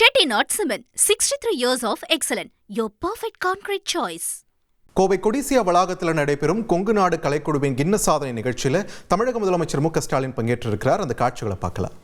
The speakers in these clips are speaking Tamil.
Chettinad cement sixty three years of excellence your perfect concrete choice Kovai Codissia வளாகத்தில் நடைபெறும் கொங்கு நாடு கலைக்குழுவின் கின்ன சாதனை நிகழ்ச்சியில் தமிழக முதலமைச்சர் மு க ஸ்டாலின் பங்கேற்றிருக்கிறார். அந்த காட்சிகளை பார்க்கலாம்.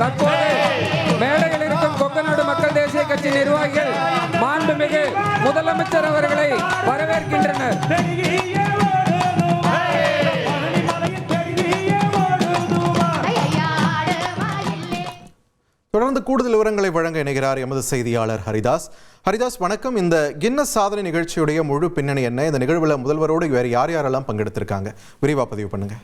தற்போது மேடையில் இருக்கும் கொங்கநாடு மக்கள் தேசிய கட்சி நிர்வாகிகள் மாண்புமிகு முதலமைச்சர் அவர்களை வரவேற்கின்றனர். தொடர்ந்து கூடுதல் விவரங்களை வழங்க இணைகிறார் எமது செய்தியாளர் ஹரிதாஸ். ஹரிதாஸ் வணக்கம். இந்த கின்னஸ் சாதனை நிகழ்ச்சியுடைய முழு பின்னணி என்ன? இந்த நிகழ்வில் முதல்வரோடு வேறு யார் யாரெல்லாம் பங்கெடுத்திருக்காங்க? விரிவா பதிவு பண்ணுங்க.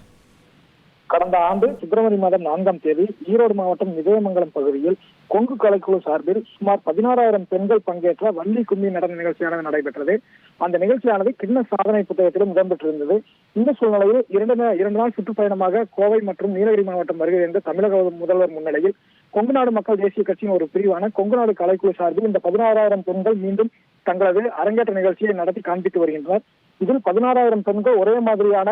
கடந்த ஆண்டு பிப்ரவரி மாதம் நான்காம் தேதி ஈரோடு மாவட்டம் விஜயமங்கலம் பகுதியில் கொங்கு கலைக்குழு சார்பில் சுமார் பதினாறாயிரம் பெண்கள் பங்கேற்ற வள்ளி கும்மி நடன நிகழ்ச்சியானது நடைபெற்றது. அந்த நிகழ்ச்சியானது கிண்ண சாதனை புத்தகத்திலும் இடம்பெற்றிருந்தது. இந்த சூழ்நிலையில் இரண்டு இரண்டு நாள் சுற்றுப்பயணமாக கோவை மற்றும் நீலகிரி மாவட்டம் வருகை என்ற தமிழக முதல்வர் முன்னிலையில் கொங்கு நாடு மக்கள் தேசிய கட்சியின் ஒரு பிரிவான கொங்கு நாடு கலைக்குழு சார்பில் இந்த பதினாறாயிரம் பெண்கள் மீண்டும் தங்களது அரங்கேற்ற நிகழ்ச்சியை நடத்தி காண்பித்து வருகின்றனர். இதில் பதினாறாயிரம் பெண்கள் ஒரே மாதிரியான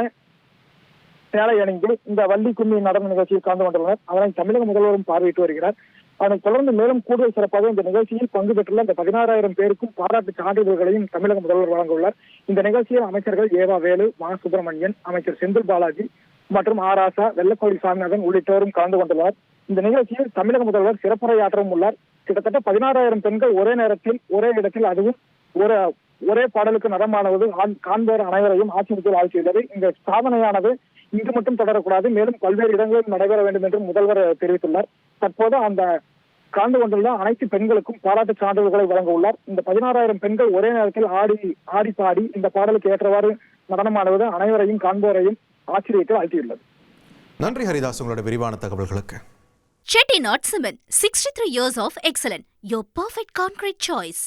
சேலை அணிந்து இந்த வள்ளி கும்மி நடன நிகழ்ச்சியில் கலந்து கொண்டுள்ளனர். அதனை தமிழக முதல்வரும் பார்வையிட்டு வருகிறார். அதனைத் தொடர்ந்து மேலும் கூடுதல் சிறப்பாக இந்த நிகழ்ச்சியில் பங்கு பெற்றுள்ள இந்த பதினாறாயிரம் பேருக்கும் பாராட்டு சான்றிதழ்களையும் தமிழக முதல்வர் வழங்க உள்ளார் இந்த நிகழ்ச்சியில் அமைச்சர்கள் ஏவா வேலு மா. சுப்பிரமணியன் அமைச்சர் செந்தில் பாலாஜி மற்றும் ஆராசா ஆசா சாமிநாதன் உள்ளிட்டோரும் கலந்து கொண்டுள்ளனர். இந்த நிகழ்ச்சியில் தமிழக முதல்வர் சிறப்புரையாற்றவும் உள்ளார். கிட்டத்தட்ட பதினாறாயிரம் பெண்கள் ஒரே நேரத்தில் ஒரே இடத்தில் அதுவும் ஒரு ஒரே பாடலுக்கு நடமானது ஆண்- காண்போர் அனைவரையும் ஆச்சரியத்தில் ஆழ்த்தியுள்ளது இந்த சாதனையானது இங்கு மட்டும் தொடரக்கூடாது மேலும் பல்வேறு இடங்களில் நடைபெற வேண்டும் என்று முதல்வர் தெரிவித்துள்ளார் தற்போது அந்த கலந்து கொண்டுள்ள அனைத்து பெண்களுக்கும் பாராட்டு சான்றிதழ்களை வழங்க உள்ளார் இந்த பதினாறாயிரம் பெண்கள் ஒரே நேரத்தில் ஆடி ஆடி பாடி இந்த பாடலுக்கு ஏற்றவாறு நடனமாடுவது அனைவரையும் காண்போரையும் ஆச்சரியத்தில் ஆழ்த்தியுள்ளது நன்றி ஹரிதாஸ் உங்களோட விரிவான தகவல்களுக்கு Chettinad Cement, 63 years of excellence. Your perfect concrete choice.